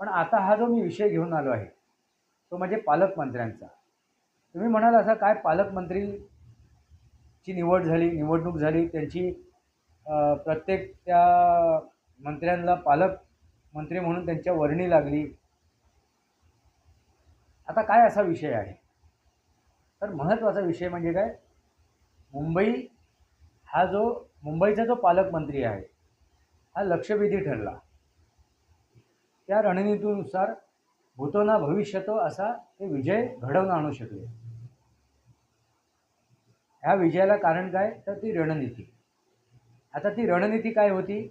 पण आता हा जो मी विषय घेऊन आलो आहे तो म्हणजे पालकमंत्र्यांचा तुम्ही म्हणाल असा काय पालकमंत्रीची निवड झाली निवडणूक झाली त्यांची प्रत्येक त्या मंत्र्यांना पालकमंत्री म्हणून त्यांच्या वर्णी लागली. आता काय असा विषय आहे? तर महत्त्वाचा विषय म्हणजे काय? मुंबई हा जो मुंबईचा जो पालकमंत्री आहे हा लक्षवेधी ठरला. त्या रणनीतीनुसार होतो ना भविष्यतो असा ते विजय घडवून आणू शकले. ह्या विजयाला कारण काय? तर ती रणनीती. आता ती रणनीती काय होती?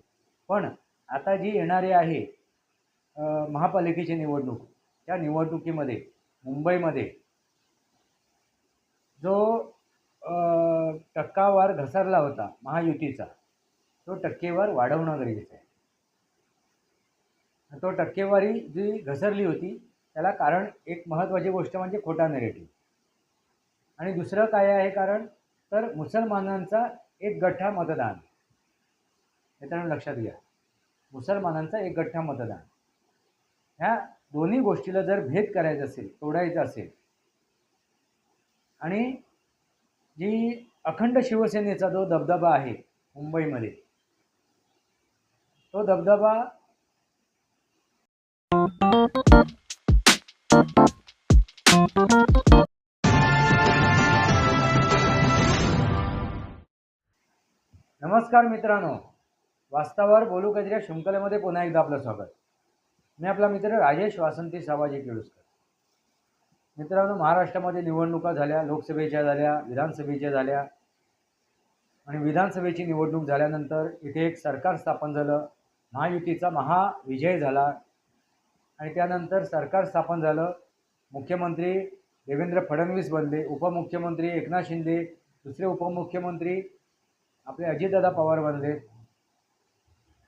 पण आता जी येणारी आहे महापालिकेची निवडणूक त्या निवडणुकीमध्ये मुंबईमध्ये जो टक्कावार घसरला होता महायुतीचा तो टक्केवार वाढवणं गरजेचं आहे. तो टक्केवारी जी घसरली होती त्याला कारण एक महत्त्वाची गोष्ट म्हणजे खोटा नेरेटिव्ह आणि दुसरं काय आहे कारण तर मुसलमानांचा एक गठ्ठा मतदान. मित्रांनो लक्षात घ्या. मुसलमानांचा एक गठ्ठा मतदान. ह्या दोन्ही गोष्टीला जर भेद करायचा असेल तोडायचा असेल आणि जी अखंड शिवसेनेचा जो दबदबा आहे मुंबईमध्ये तो दबदबा नमस्कार मित्रांनो. वास्तवावर बोलू कजऱ्या शृंखलेमध्ये पुन्हा एकदा आपलं स्वागत. मी आपला मित्र राजेश वासंती सावाजी केळुसकर मित्रांनो महाराष्ट्रामध्ये निवडणुका झाल्या लोकसभेच्या झाल्या विधानसभेच्या झाल्या. आणि विधानसभेची निवडणूक झाल्यानंतर इथे एक सरकार स्थापन झालं. महायुतीचा महाविजय झाला. आणि त्यानंतर सरकार स्थापन झालं. मुख्यमंत्री देवेंद्र फडणवीस बनले उपमुख्यमंत्री एकनाथ शिंदे दुसरे उपमुख्यमंत्री आपले अजितदादा पवार बनले.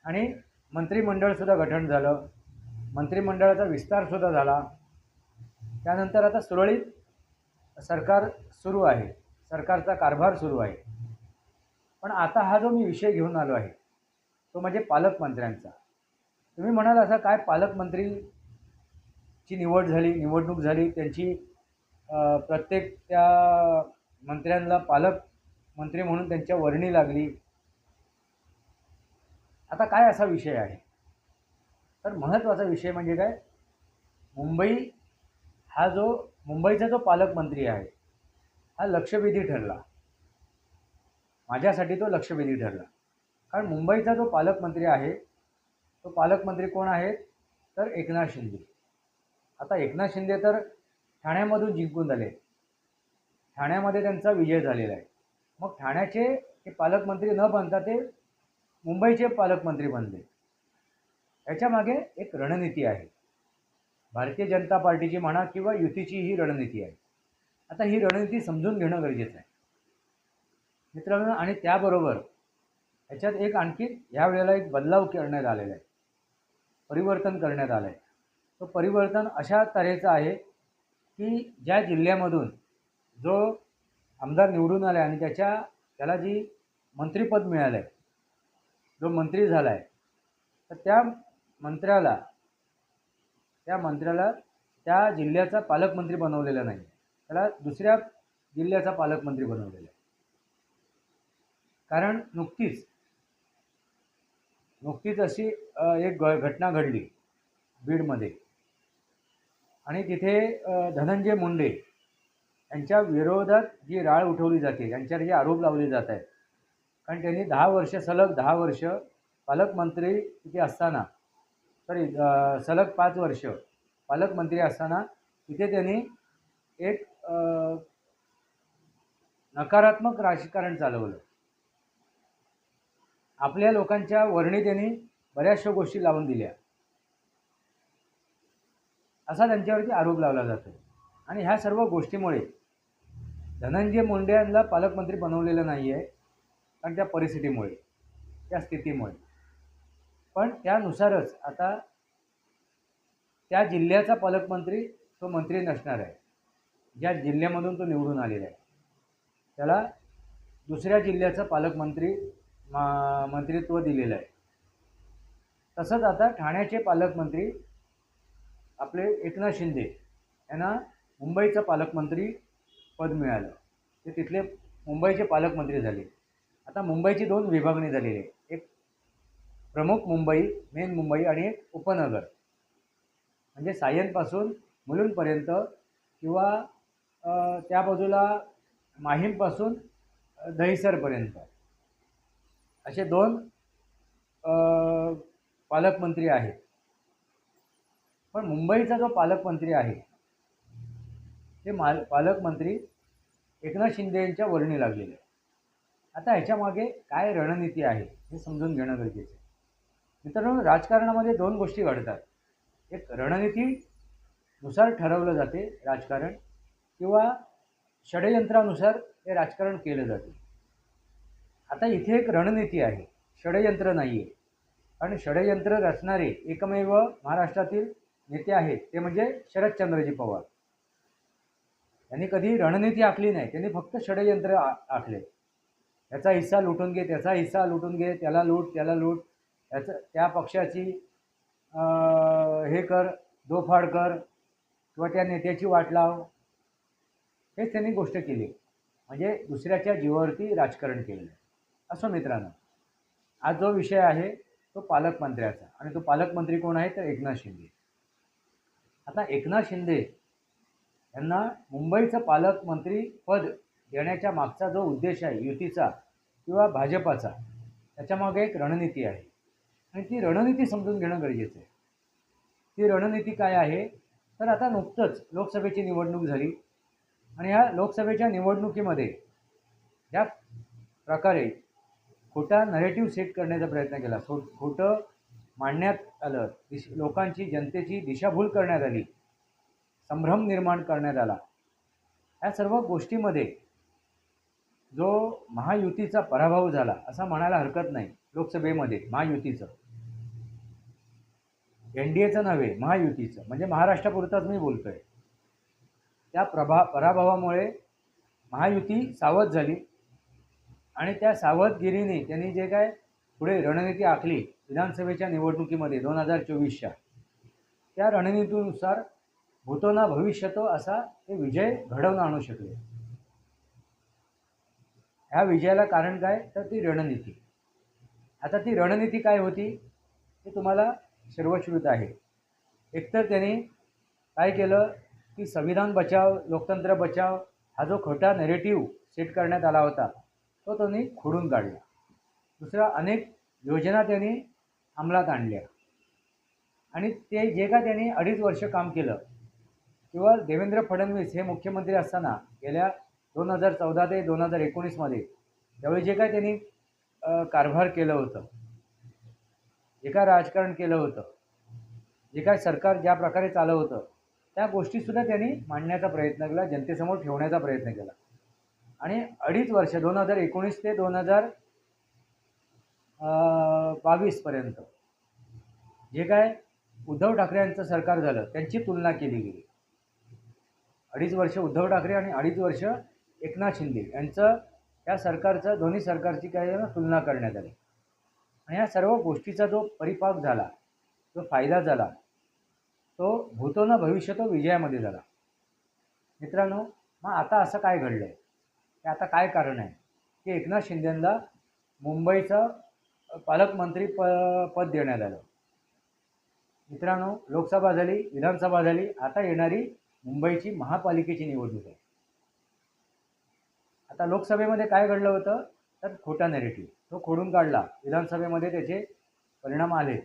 आणि मंत्रिमंडळसुद्धा गठन झालं. मंत्रिमंडळाचा विस्तारसुद्धा झाला. त्यानंतर आता सुरळीत सरकार सुरू आहे. सरकारचा कारभार सुरू आहे. पण आता हा जो मी विषय घेऊन आलो आहे तो म्हणजे पालकमंत्र्यांचा. तुम्ही म्हणाल असा काय पालकमंत्री ची निवड झाली निवडणूक झाली त्यांची प्रत्येक त्या मंत्र्यांना पालकमंत्री म्हणून त्यांच्या वर्णी लागली. आता काय असा विषय आहे? तर महत्त्वाचा विषय म्हणजे काय? मुंबई हा जो मुंबईचा जो पालकमंत्री आहे हा लक्षवेधी ठरला. माझ्यासाठी तो लक्षवेधी ठरला. कारण मुंबईचा जो पालकमंत्री आहे तो पालकमंत्री कोण आहेत तर एकनाथ शिंदे. आता एकनाथ शिंदे तर ठाण्यामधून जिंकून झाले. ठाण्यामध्ये त्यांचा विजय झालेला आहे. मग ठाण्याचे ते पालकमंत्री न बनता ते मुंबईचे पालकमंत्री बनले. याच्यामागे एक रणनीती आहे. भारतीय जनता पार्टीची म्हणा किंवा युतीची ही रणनीती आहे. आता ही रणनीती समजून घेणं गरजेचं आहे. मित्रांनो आणि त्याबरोबर ह्याच्यात एक आणखी ह्या वेळेला एक बदलाव करण्यात आलेला आहे. परिवर्तन करण्यात आलं आहे तो परिवर्तन अशा तऱ्हेचं आहे की ज्या जिल्ह्यामधून जो आमदार निवडून आला आहे आणि त्याच्या त्याला जी मंत्रीपद मिळालं आहे जो मंत्री झाला आहे तर त्या मंत्र्याला त्या मंत्र्याला त्या जिल्ह्याचा पालकमंत्री बनवलेला नाही. त्याला दुसऱ्या जिल्ह्याचा पालकमंत्री बनवलेला आहे. कारण नुकतीच नुकतीच अशी एक घ घटना घडली बीडमध्ये. आणि तिथे धनंजय मुंडे यांच्या विरोधात जी राळ उठवली जाते यांच्यावर जे आरोप लावले जात आहेत. कारण त्यांनी दहा वर्ष सलग दहा वर्ष पालकमंत्री तिथे असताना सॉरी सलग पाच वर्ष पालकमंत्री असताना तिथे त्यांनी एक नकारात्मक राजकारण चालवलं. आपल्या लोकांच्या वर्णी त्यांनी बऱ्याचशा गोष्टी लावून दिल्या. असा त्यांच्यावरती आरोप लावला जातो आणि ह्या सर्व गोष्टीमुळे धनंजय मुंडे यांना पालकमंत्री बनवलेलं नाही आहे कारण त्या परिस्थितीमुळे त्या स्थितीमुळे. पण त्यानुसारच आता त्या जिल्ह्याचा पालकमंत्री तो मंत्री नसणार आहे. ज्या जिल्ह्यामधून तो निवडून आलेला आहे. त्याला दुसऱ्या जिल्ह्याचा पालकमंत्री मा मंत्रित्व दिलेलं आहे. तसंच आता ठाण्याचे पालकमंत्री आपले एकनाथ शिंदे यांना मुंबईचं पालकमंत्री पद मिळालं. ते तिथले मुंबईचे पालकमंत्री झाले. आता मुंबईची दोन विभागणी झालेली आहे एक प्रमुख मुंबई मेन मुंबई आणि एक उपनगर. म्हणजे सायनपासून मुलुंडपर्यंत किंवा त्या बाजूला माहीमपासून दहिसरपर्यंत. असे दोन पालकमंत्री आहेत. पण मुंबईचा जो पालकमंत्री आहे ते माल पालकमंत्री एकनाथ शिंदे यांच्या वर्णी लागलेले आहे आता ह्याच्यामागे काय रणनीती आहे हे समजून घेणं गरजेचं आहे. मित्रांनो राजकारणामध्ये दोन गोष्टी घडतात. एक रणनीतीनुसार ठरवलं जाते राजकारण किंवा षडयंत्रानुसार हे राजकारण केलं जाते. आता इथे एक रणनीती आहे षडयंत्र नाही आहे कारण षडयंत्र रचणारे एकमेव महाराष्ट्रातील नेते आहेत ते म्हणजे शरदचंद्रजी पवार. यांनी कधी रणनीती आखली नाही त्यांनी फक्त षडयंत्र आ आखले. याचा हिस्सा लुटून घे त्याचा हिस्सा लुटून घे त्याला लूट त्याला लूट. त्याचं त्या पक्षाची हे कर दोफाड कर किंवा त्या नेत्याची वाट लाव. हेच त्यांनी गोष्ट केली. म्हणजे दुसऱ्याच्या जीवावरती राजकारण केलेलं असो मित्रांनो. आज जो विषय आहे तो पालकमंत्र्याचा. आणि तो पालकमंत्री कोण आहे? तर एकनाथ शिंदे. आता एकनाथ शिंदे यांना मुंबईचं पालकमंत्री पद देण्याच्या मागचा जो उद्देश आहे युतीचा किंवा भाजपाचा त्याच्यामागे एक रणनीती आहे. आणि ती रणनीती समजून घेणं गरजेचं आहे. ती रणनीती काय आहे? तर आता नुकतंच लोकसभेची निवडणूक झाली. आणि ह्या लोकसभेच्या निवडणुकीमध्ये ज्या प्रकारे खोटा नरेटिव्ह सेट करण्याचा प्रयत्न केला सो खोटं मांडण्यात आलं. दिश लोकांची जनतेची दिशाभूल करण्यात आली. संभ्रम निर्माण करण्यात आला. या सर्व गोष्टीमध्ये जो महायुतीचा पराभव झाला असं म्हणायला हरकत नाही लोकसभेमध्ये महायुतीचं. एन डी एचं नव्हे महायुतीचं. म्हणजे महाराष्ट्रापुरताच मी बोलतोय. त्या प्रभा पराभवामुळे महायुती सावध झाली. आणि त्या सावधगिरीने त्यांनी जे काय पुढे रणनीती आखली विधानसभेच्या निवडणुकीमध्ये दोन हजार चोवीसच्या. त्या रणनीतीनुसार भूतोना भविष्यतो असा ते विजय घडवून आणू शकले. ह्या विजयाला कारण काय? तर ती रणनीती. आता ती रणनीती काय होती? ते तुम्हाला सर्वश्रुत आहे. एकतर त्यांनी काय केलं? की संविधान बचाव लोकतंत्र बचाव हा जो खोटा नेरेटिव्ह सेट करण्यात आला होता तो त्यांनी खोडून काढला. दुसरा अनेक योजना त्यांनी अंमलात आणल्या. आणि ते जे का त्यांनी अडीच वर्ष काम केलं. किंवा देवेंद्र फडणवीस हे मुख्यमंत्री असताना गेल्या दोन हजार चौदा ते दोन हजार एकोणीसमध्ये त्यावेळी जे काय त्यांनी कारभार केलं होतं. जे काय राजकारण केलं होतं. जे काय सरकार ज्या प्रकारे चालव होतं. त्या गोष्टीसुद्धा त्यांनी मांडण्याचा प्रयत्न केला जनतेसमोर ठेवण्याचा प्रयत्न केला. आणि अडीच वर्ष दोन हजार एकोणीस ते दोन हजार बावीसपर्यंत जे काय उद्धव ठाकरे यांचं सरकार झालं त्यांची तुलना केली गेली. अडीच वर्ष उद्धव ठाकरे आणि अडीच वर्ष एकनाथ शिंदे यांचं या सरकारचं दोन्ही सरकारची काय तुलना करण्यात आली. आणि या सर्व गोष्टीचा जो परिपाक झाला जो फायदा झाला तो भूतो ना भविष्य तो विजयामध्ये झाला. मित्रांनो मग आता असं काय घडलं आहे की आता काय कारण आहे? की एकनाथ शिंदेंना मुंबईचं पालकमंत्री प पद देण्यात आलं. मित्रांनो लोकसभा झाली विधानसभा झाली आता येणारी मुंबईची महापालिकेची निवडणूक आहे. आता लोकसभेमध्ये काय घडलं होतं? तर खोटा नेरेटिव्ह तो खोडून काढला. विधानसभेमध्ये त्याचे परिणाम आले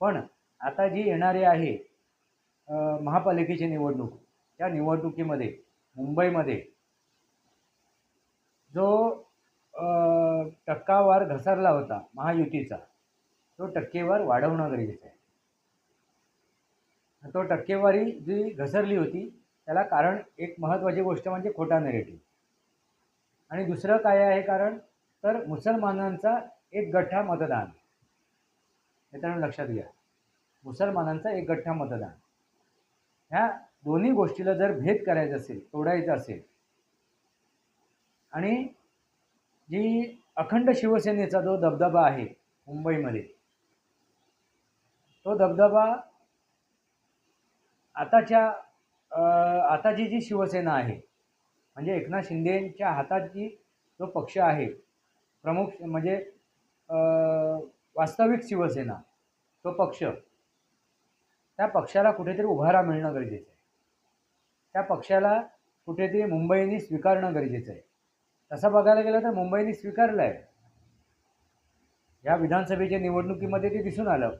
पण आता जी येणारी आहे महापालिकेची निवडणूक त्या निवडणुकीमध्ये मुंबईमध्ये जो टक्कावार घसरला होता महायुतीचा. तो टक्केवार वाढवणं गरजेचं आहे. तो टक्केवारी जी घसरली होती त्याला कारण एक महत्त्वाची गोष्ट म्हणजे खोटा नेरेटिव्ह आणि दुसरं काय आहे कारण तर मुसलमानांचा एक गठ्ठा मतदान. मित्रांनो लक्षात घ्या. मुसलमानांचा एक गठ्ठा मतदान. ह्या दोन्ही गोष्टीला जर भेद करायचा असेल तोडायचा असेल आणि जी अखंड शिवसेनेचा जो दबदबा आहे मुंबईमध्ये तो दबदबा आताच्या आताची जी शिवसेना आहे म्हणजे एकनाथ शिंदेच्या हाताची जो पक्ष आहे प्रमुख म्हणजे वास्तविक शिवसेना तो पक्ष त्या पक्षाला कुठेतरी उभारा मिळणं गरजेचं आहे. त्या पक्षाला कुठेतरी मुंबईने स्वीकारणं गरजेचं आहे. तसं बघायला गेलं तर मुंबईने स्वीकारलं आहे या विधानसभेच्या निवडणुकीमध्ये ते दिसून आलं.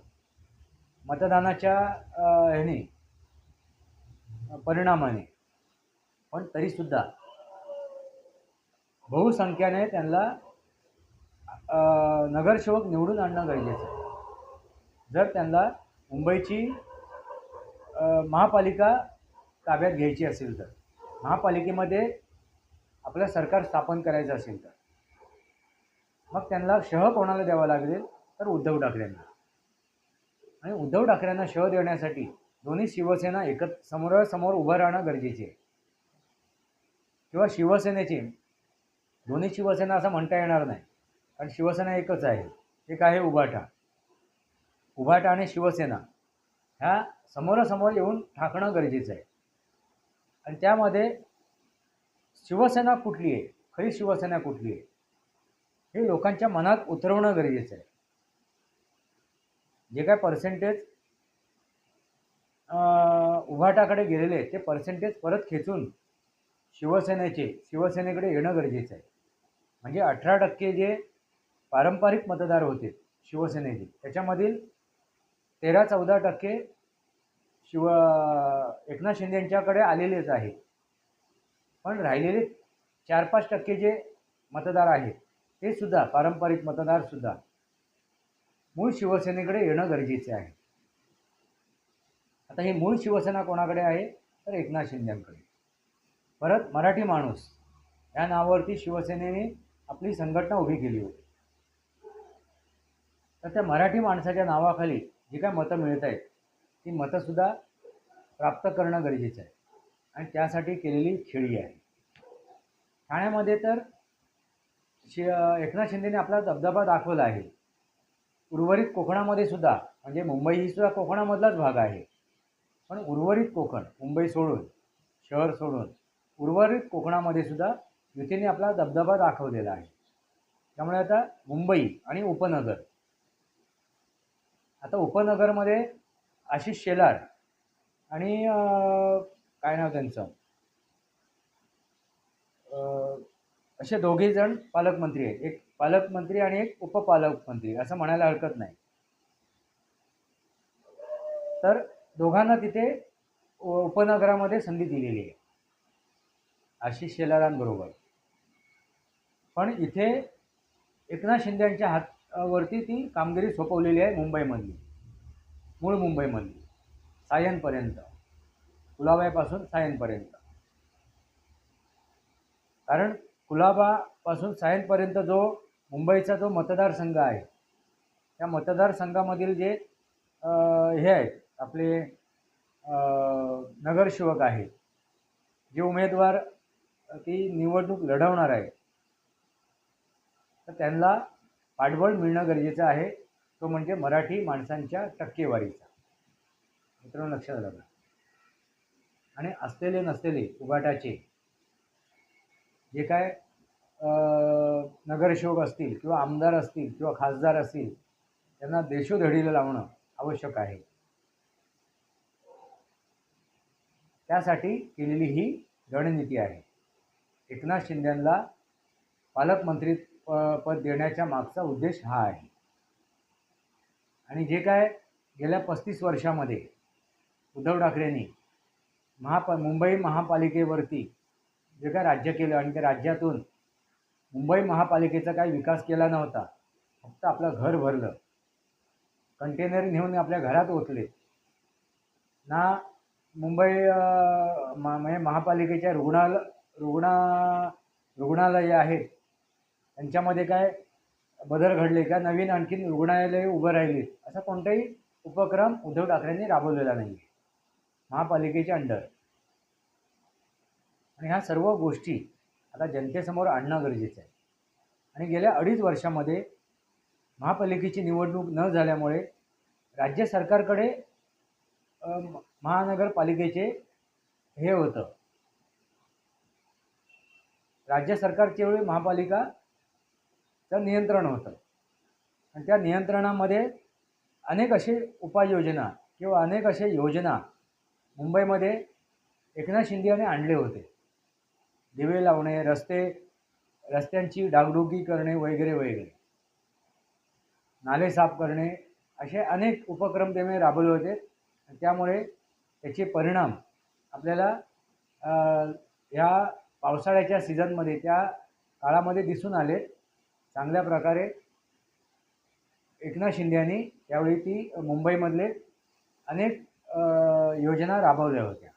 मतदानाच्या ह्याने परिणामाने. पण तरीसुद्धा बहुसंख्याने त्यांना नगरसेवक निवडून आणणं गरजेचं आहे. जर त्यांना मुंबईची महापालिका ताब्यात घ्यायची असेल तर. महापालिकेमध्ये आपलं सरकार स्थापन करायचं असेल तर. मग त्यांना शह कोणाला द्यावा लागेल? तर उद्धव ठाकरेंना. आणि उद्धव ठाकरेंना शह देण्यासाठी दोन्ही शिवसेना एकत्र समोरासमोर उभं राहणं गरजेचे आहे. किंवा शिवसेनेची. दोन्ही शिवसेना असं म्हणता येणार नाही. कारण शिवसेना एकच आहे. एक आहे उभाटा. उभाटा आणि शिवसेना. ह्या समोरासमोर येऊन ठाकणं गरजेचं आहे. आणि त्यामध्ये शिवसेना कुठली आहे? खरी शिवसेना कुठली आहे? हे लोकांच्या मनात उतरवणं गरजेचं आहे. जे काय पर्सेंटेज उभाटाकडे गेलेले ते पर्सेंटेज परत खेचून शिवसेनेचे शिवसेनेकडे येणं गरजेचं आहे. म्हणजे अठरा टक्के जे पारंपरिक मतदार होते शिवसेनेचे त्याच्यामधील तेरा चौदा टक्के शिव एकनाथ शिंदेंच्याकडे आलेलेच आहे पण राहिलेले चार पाच टक्के जे मतदार आहेत ते सुद्धा पारंपरिक मतदारसुद्धा मूळ शिवसेनेकडे येणं गरजेचे आहे. आता ही मूळ शिवसेना कोणाकडे आहे? तर एकनाथ शिंद्यांकडे परत मराठी माणूस या नावावरती शिवसेनेने आपली संघटना उभी केली होती. तर त्या मराठी माणसाच्या नावाखाली जी काय मतं मिळत आहेत ती मतंसुद्धा प्राप्त करणं गरजेचं आहे. आणि त्यासाठी केलेली खेळी आहे. ठाण्यामध्ये तर शि एकनाथ शिंदेने आपला दबदबा दाखवला आहे. उर्वरित कोकणामध्ये सुद्धा म्हणजे मुंबई ही सुद्धा कोकणामधलाच भाग आहे. पण उर्वरित कोकण मुंबई सोडून शहर सोडून उर्वरित कोकणामध्ये सुद्धा युतीने आपला दबदबा दाखवलेला आहे. त्यामुळे आता मुंबई आणि उपनगर. आता उपनगरमध्ये आशिष शेलार आणि काय नाव त्यांचं? असे दोघे जण पालकमंत्री आहेत. एक पालकमंत्री आणि एक उपपालकमंत्री असं म्हणायला हरकत नाही. तर दोघांना तिथे उपनगरामध्ये संधी दिलेली आहे. आशिष शेलारांबरोबर. पण इथे एकनाथ शिंद्यांच्या हातावरती ती कामगिरी सोपवलेली आहे मुंबईमधली. मूळ मुंबईमधली. सायनपर्यंत. कुलाब्यापासून सायनपर्यंत. कारण कुलाबापासून सायनपर्यंत जो मुंबईचा जो मतदारसंघ आहे त्या मतदारसंघामधील जे हे आहेत आपले नगरसेवक आहेत जे उमेदवार ती निवडणूक लढवणार आहे तर त्यांना पाठबळ मिळणं गरजेचं आहे. तो म्हणजे मराठी माणसांच्या टक्केवारीचा. मित्रांनो लक्षात आलं आणि असलेले नसलेले उगाटाचे जे काय नगरसेवक असतील किंवा आमदार असतील किंवा खासदार असतील त्यांना देशोधडीला लावणं आवश्यक आहे. त्यासाठी केलेली ही रणनीती आहे. एकनाथ शिंदेंना पालकमंत्री पद देण्याच्या मागचा उद्देश हा आहे. आणि जे काय गेल्या पस्तीस वर्षामध्ये उद्धव ठाकरेंनी महापा मुंबई महापालिकेवरती जे काय राज्य केलं आणि त्या राज्यातून मुंबई महापालिकेचा काही विकास केला नव्हता फक्त आपलं घर भरलं. कंटेनर नेऊन आपल्या घरात ओतले. ना मुंबई म्हणजे महापालिकेच्या रुग्णाल रुग्णा रुग्णालये आहेत. त्यांच्यामध्ये काय बदल घडले का? नवीन आणखीन रुग्णालय उभं राहिले असा कोणताही उपक्रम उद्धव ठाकरेंनी राबवलेला नाही महापालिकेच्या अंडर. आणि ह्या सर्व गोष्टी आता जनतेसमोर आणणं गरजेचं आहे. आणि गेल्या अडीच वर्षामध्ये महापालिकेची निवडणूक न झाल्यामुळे राज्य सरकारकडे महानगरपालिकेचे हे होतं. राज्य सरकारच्या वेळी महापालिकाचं नियंत्रण होतं. आणि त्या नियंत्रणामध्ये अनेक असे उपाययोजना किंवा अनेक असे योजना मुंबईमध्ये एकनाथ शिंदे यांनी आणले होते. दिवे लावणे रस्ते रस्त्यांची डागडुगी करणे वगैरे वगैरे. नाले साफ करणे असे अनेक उपक्रम त्याने राबवले होते. त्यामुळे त्याचे परिणाम आपल्याला ह्या पावसाळ्याच्या सीझनमध्ये त्या काळामध्ये दिसून आले. चांगल्या प्रकारे एकनाथ शिंदे यांनी त्यावेळी ती मुंबईमधले अनेक योजना राबवल्या होत्या.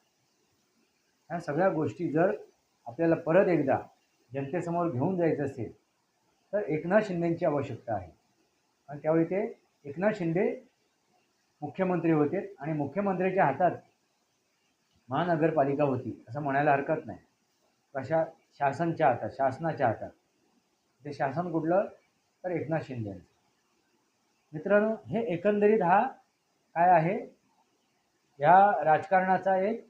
ह्या सगळ्या गोष्टी जर आपल्याला परत एकदा जनतेसमोर घेऊन जायचं असेल तर एकनाथ शिंदेंची आवश्यकता आहे. आणि त्यावेळी ते एकनाथ शिंदे मुख्यमंत्री होते आणि मुख्यमंत्र्याच्या हातात महानगरपालिका होती असं म्हणायला हरकत नाही. कशा शासनच्या हातात शासनाच्या हातात. ते शासन कुठलं? तर एकनाथ शिंदे मित्रांनो हे एकंदरीत हा काय आहे? ह्या राजकारणाचा एक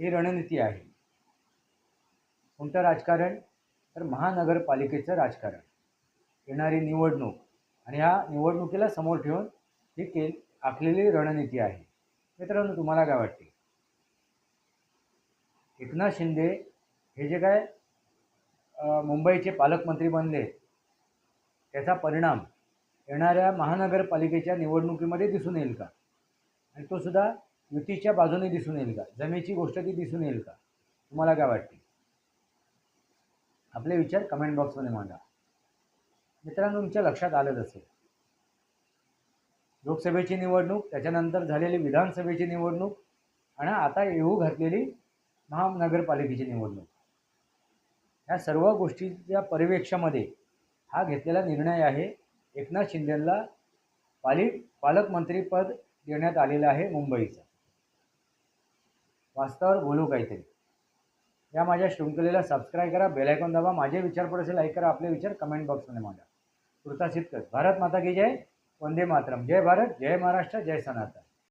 ही रणनीती आहे. कोणतं राजकारण? तर महानगरपालिकेचं राजकारण. येणारी निवडणूक आणि ह्या निवडणुकीला समोर ठेवून ही के आखलेली रणनीती आहे. मित्रांनो तुम्हाला काय वाटते? एकनाथ शिंदे हे जे काय मुंबईचे पालकमंत्री बनले त्याचा परिणाम येणाऱ्या महानगरपालिकेच्या निवडणुकीमध्ये दिसून येईल का? आणि तो सुद्धा युतीच्या बाजूने दिसून येईल का? जमेची गोष्ट ती दिसून येईल का? तुम्हाला काय वाटते? आपले विचार कमेंट बॉक्समध्ये मांडा. मित्रांनो तुमच्या लक्षात आलंच असेल. लोकसभेची निवडणूक त्याच्यानंतर झालेली विधानसभेची निवडणूक आणि आता येऊ घातलेली महानगरपालिकेची निवडणूक. ह्या सर्व गोष्टीच्या परिवेक्षामध्ये हा घेतलेला निर्णय आहे एकनाथ शिंदेला पाली पालकमंत्रीपद देण्यात आलेलं आहे मुंबईचा. वास्तवावर बोलू काहीतरी. या माझ्या शृंखलेला सबस्क्राईब करा बेलायकॉन दाबा माझे विचार पडेल लाईक करा आपले विचार कमेंट बॉक्समध्ये मांडा. तुर्तासित कर भारत माता की जय वंदे मातरम. जय भारत जय महाराष्ट्र जय सनातन.